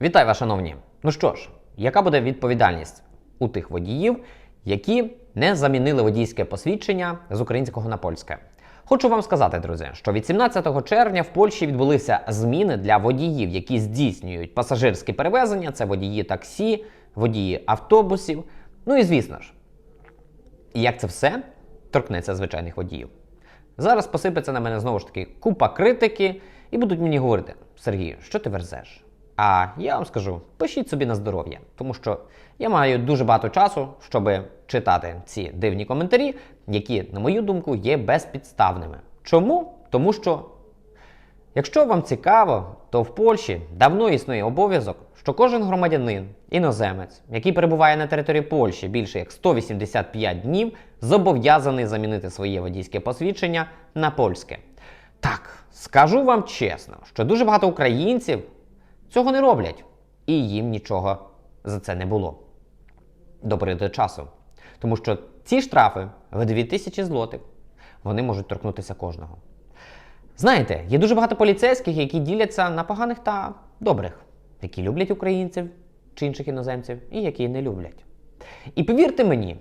Вітаю вас, шановні! Ну що ж, яка буде відповідальність у тих водіїв, які не замінили водійське посвідчення з українського на польське? Хочу вам сказати, друзі, що від 17 червня в Польщі відбулися зміни для водіїв, які здійснюють пасажирські перевезення. Це водії таксі, водії автобусів. Ну і звісно ж, як це все торкнеться звичайних водіїв. Зараз посипеться на мене знову ж таки купа критики, і будуть мені говорити: Сергію, що ти верзеш? А я вам скажу: пишіть собі на здоров'я, тому що я маю дуже багато часу, щоб читати ці дивні коментарі, які, на мою думку, є безпідставними. Чому? Тому що Якщо вам цікаво, то в Польщі давно існує обов'язок, що кожен громадянин, іноземець, який перебуває на території Польщі більше як 185 днів, зобов'язаний замінити своє водійське посвідчення на польське. Так, скажу вам чесно, що дуже багато українців цього не роблять, і їм нічого за це не було до періоду часу. Тому що ці штрафи в 2000 злотих вони можуть торкнутися кожного. Знаєте, є дуже багато поліцейських, які діляться на поганих та добрих, які люблять українців чи інших іноземців, і які не люблять. І повірте мені,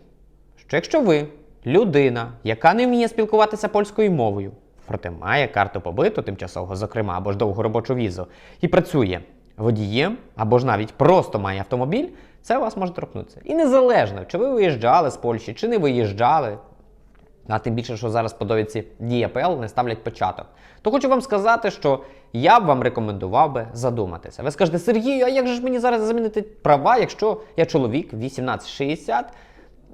що якщо ви людина, яка не вміє спілкуватися польською мовою, проте має карту побиту тимчасового, зокрема, або ж довгу робочу візу, і працює водієм, або ж навіть просто має автомобіль, це вас може торкнутися. І незалежно, чи ви виїжджали з Польщі, чи не виїжджали, а тим більше, що зараз по довідці ДІАПЛ не ставлять початок. То хочу вам сказати, що я б вам рекомендував би задуматися. Ви скажете, Сергію, а як же ж мені зараз замінити права, якщо я чоловік 18-60?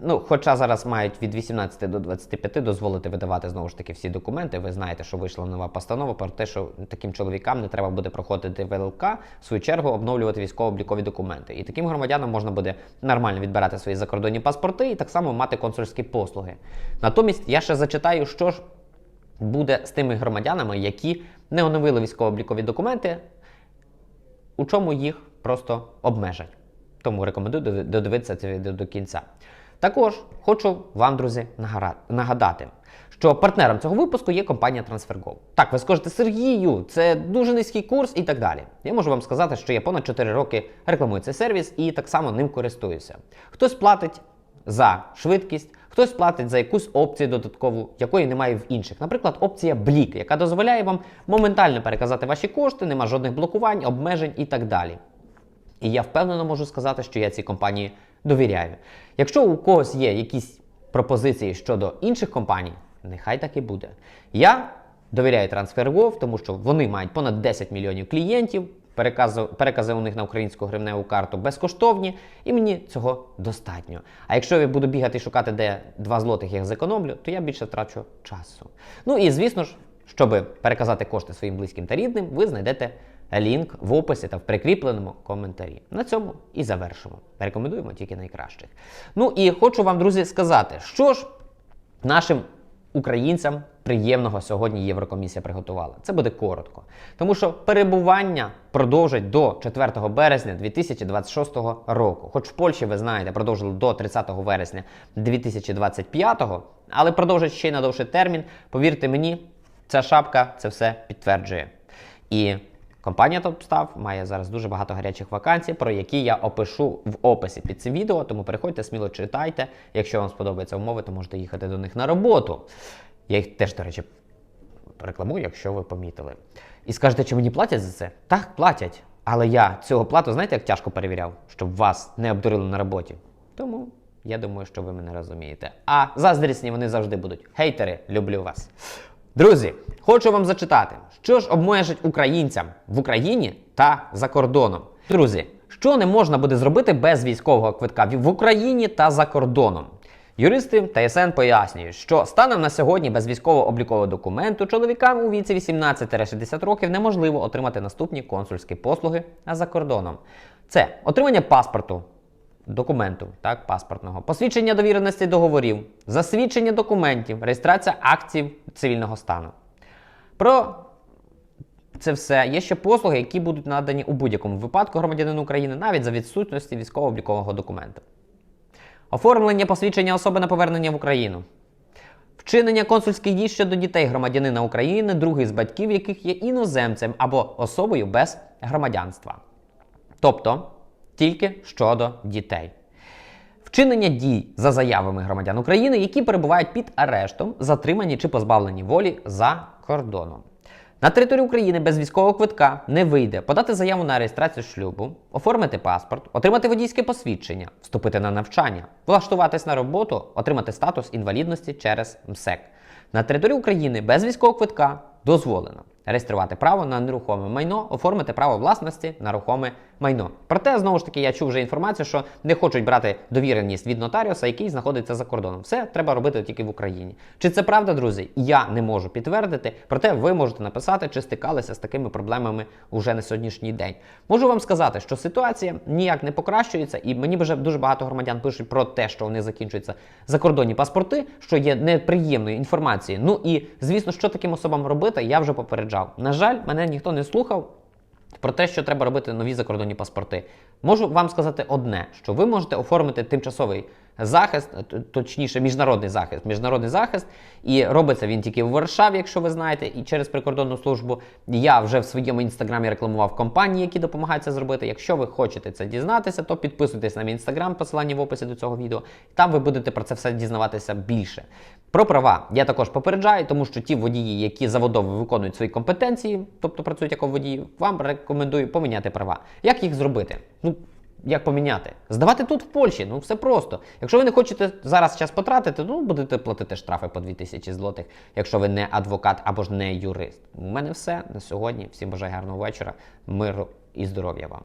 Ну, хоча зараз мають від 18 до 25 дозволити видавати знову ж таки всі документи. Ви знаєте, що вийшла нова постанова про те, що таким чоловікам не треба буде проходити ВЛК, в свою чергу обновлювати військово-облікові документи. І таким громадянам можна буде нормально відбирати свої закордонні паспорти і так само мати консульські послуги. Натомість я ще зачитаю, що ж буде з тими громадянами, які не оновили військово-облікові документи, у чому їх просто обмежать. Тому рекомендую додивитися це відео до кінця. Також хочу вам, друзі, нагадати, що партнером цього випуску є компанія TransferGo. Так, ви скажете, Сергію, це дуже низький курс і так далі. Я можу вам сказати, що я понад 4 роки рекламую цей сервіс і так само ним користуюся. Хтось платить за швидкість, хтось платить за якусь опцію додаткову, якої немає в інших. Наприклад, опція Блік, яка дозволяє вам моментально переказати ваші кошти, нема жодних блокувань, обмежень і так далі. І я впевнено можу сказати, що я цій компанії довіряю. Якщо у когось є якісь пропозиції щодо інших компаній, нехай так і буде. Я довіряю TransferGo, тому що вони мають понад 10 мільйонів клієнтів. Перекази, перекази у них на українську гривневу карту безкоштовні, і мені цього достатньо. А якщо я буду бігати і шукати, де 2 злотих я зекономлю, то я більше втрачу часу. Ну і звісно ж, щоб переказати кошти своїм близьким та рідним, ви знайдете лінк в описі та в прикріпленому коментарі. На цьому і завершимо. Рекомендуємо тільки найкращих. Ну і хочу вам, друзі, сказати, що ж нашим українцям приємного сьогодні Єврокомісія приготувала. Це буде коротко. Тому що перебування продовжать до 4 березня 2026 року. Хоч в Польщі, ви знаєте, продовжили до 30 вересня 2025, але продовжать ще й на довший термін. Повірте мені, ця шапка це все підтверджує. І компанія TopStaff має зараз дуже багато гарячих вакансій, про які я опишу в описі під цим відео. Тому переходьте, сміло читайте. Якщо вам сподобаються умови, то можете їхати до них на роботу. Я їх теж, до речі, рекламую, якщо ви помітили. І скажете, чи мені платять за це? Так, платять. Але я цього плату, знаєте, як тяжко перевіряв, щоб вас не обдурили на роботі. Тому я думаю, що ви мене розумієте. А заздрісні вони завжди будуть. Хейтери, люблю вас. Друзі, хочу вам зачитати, що ж обмежить українцям в Україні та за кордоном. Друзі, що не можна буде зробити без військового квитка в Україні та за кордоном? Юристи та СН пояснюють, що станом на сьогодні без військово-облікового документу чоловікам у віці 18-60 років неможливо отримати наступні консульські послуги за кордоном. Це отримання паспорту, документу, так, паспортного, посвідчення довіреності договорів, засвідчення документів, реєстрація актів цивільного стану. Про це все є ще послуги, які будуть надані у будь-якому випадку громадянину України навіть за відсутності військово-облікового документу. Оформлення посвідчення особи на повернення в Україну. Вчинення консульських дій щодо дітей громадянина України, другий з батьків, яких є іноземцем або особою без громадянства. Тобто тільки щодо дітей. Вчинення дій за заявами громадян України, які перебувають під арештом, затримані чи позбавлені волі за кордоном. На території України без військового квитка не вийде подати заяву на реєстрацію шлюбу, оформити паспорт, отримати водійське посвідчення, вступити на навчання, влаштуватись на роботу, отримати статус інвалідності через МСЕК. На території України без військового квитка дозволено реєструвати право на нерухоме майно, оформити право власності на рухоме майно. Проте, знову ж таки, я чув вже інформацію, що не хочуть брати довіреність від нотаріуса, який знаходиться за кордоном. Все треба робити тільки в Україні. Чи це правда, друзі? Я не можу підтвердити, проте ви можете написати, чи стикалися з такими проблемами уже на сьогоднішній день. Можу вам сказати, що ситуація ніяк не покращується, і мені вже дуже багато громадян пишуть про те, що вони закінчуються закордонні паспорти, що є неприємною інформацією. Ну і звісно, що таким особам робити, я вже попереджав. На жаль, мене ніхто не слухав. Про те, що треба робити нові закордонні паспорти, можу вам сказати одне: що ви можете оформити тимчасовий захист, точніше, міжнародний захист. Міжнародний захист, і робиться він тільки в Варшаві, якщо ви знаєте, і через прикордонну службу. Я вже в своєму інстаграмі рекламував компанії, які допомагають це зробити. Якщо ви хочете це дізнатися, то підписуйтесь на мій інстаграм, посилання в описі до цього відео. Там ви будете про це все дізнаватися більше. Про права я також попереджаю, тому що ті водії, які заводово виконують свої компетенції, тобто працюють як водії, вам рекомендую поміняти права. Як їх зробити? Ну, як поміняти? Здавати тут в Польщі, ну все просто. Якщо ви не хочете зараз час потратити, ну будете платити штрафи по 2000 злотих, якщо ви не адвокат або ж не юрист. У мене все на сьогодні. Всім бажаю гарного вечора, миру і здоров'я вам.